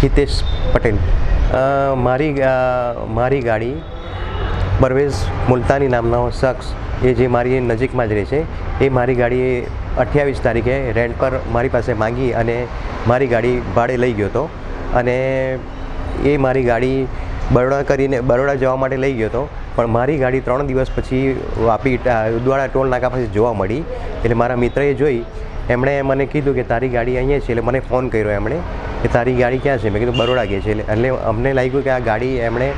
હિતેશ પટેલ. મારી મારી ગાડી પરવેઝ મુલતાની નામનો શખ્સ, એ જે મારી નજીકમાં જ રહે છે, એ મારી ગાડી અઠ્યાવીસ તારીખે રેન્ટ પર મારી પાસે માંગી અને મારી ગાડી ભાડે લઈ ગયો હતો. અને એ મારી ગાડી બરોડા કરીને, બરોડા જવા માટે લઈ ગયો હતો. પણ મારી ગાડી ત્રણ દિવસ પછી વાપી ઉદવાડા ટોલ નાકા પાસે જોવા મળી. એટલે મારા મિત્રએ જોઈ. એમણે મને કીધું કે તારી ગાડી અહીંયા છે, એટલે મને ફોન કર્યો એમણે. કે તારી ગાડી ક્યાં છે? મેં કીધું, બરોડા ગઈ છે. એટલે અમને લાગ્યું કે આ ગાડી એમણે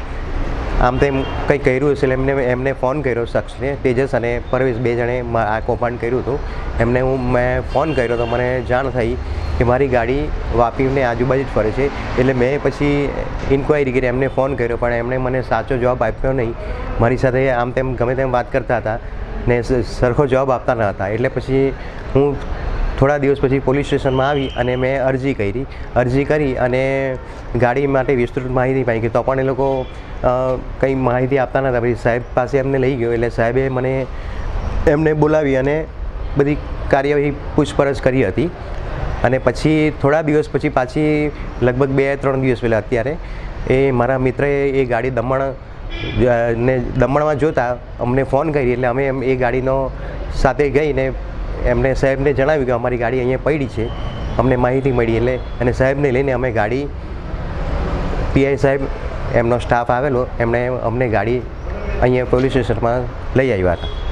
આમ તેમ કંઈ કર્યું હશે, એટલે એમને એમને ફોન કર્યો શખ્સને, તેજસ અને પરવેશ, બે જણે આ કૌભાંડ કર્યું હતું. એમને હું, મેં ફોન કર્યો તો મને જાણ થઈ કે મારી ગાડી વાપીને આજુબાજુ જ ફરે છે. એટલે મેં પછી ઇન્ક્વાયરી કરી, એમને ફોન કર્યો, પણ એમણે મને સાચો જવાબ આપ્યો નહીં. મારી સાથે આમ તેમ ગમે તેમ વાત કરતા હતા ને સરખો જવાબ આપતા ન હતા. એટલે પછી હું થોડા દિવસ પછી પોલીસ સ્ટેશનમાં આવી અને મેં અરજી કરી. અરજી કરી અને ગાડી માટે વિસ્તૃત માહિતી માંગી તો પણ એ લોકો કંઈ માહિતી આપતા નહોતા. પછી સાહેબ પાસે એમને લઈ ગયો. એટલે સાહેબે મને એમને બોલાવી અને બધી કાર્યવાહી પૂછપરછ કરી હતી. અને પછી થોડા દિવસ પછી પાછી, લગભગ બે, ત્રણ દિવસ પહેલાં અત્યારે, એ મારા મિત્રએ એ ગાડી દમણ ને દમણમાં જોતા અમને ફોન કરી. એટલે અમે એમ એ ગાડીનો સાથે ગઈને એમને સાહેબને જણાવ્યું કે અમારી ગાડી અહીંયા પડી છે, અમને માહિતી મળી એટલે અને સાહેબને લઈને અમે ગાડી, પીઆઈ સાહેબ, એમનો સ્ટાફ આવેલો, એમણે અમને ગાડી અહીંયા પોલીસ સ્ટેશનમાં લઈ આવ્યા હતા.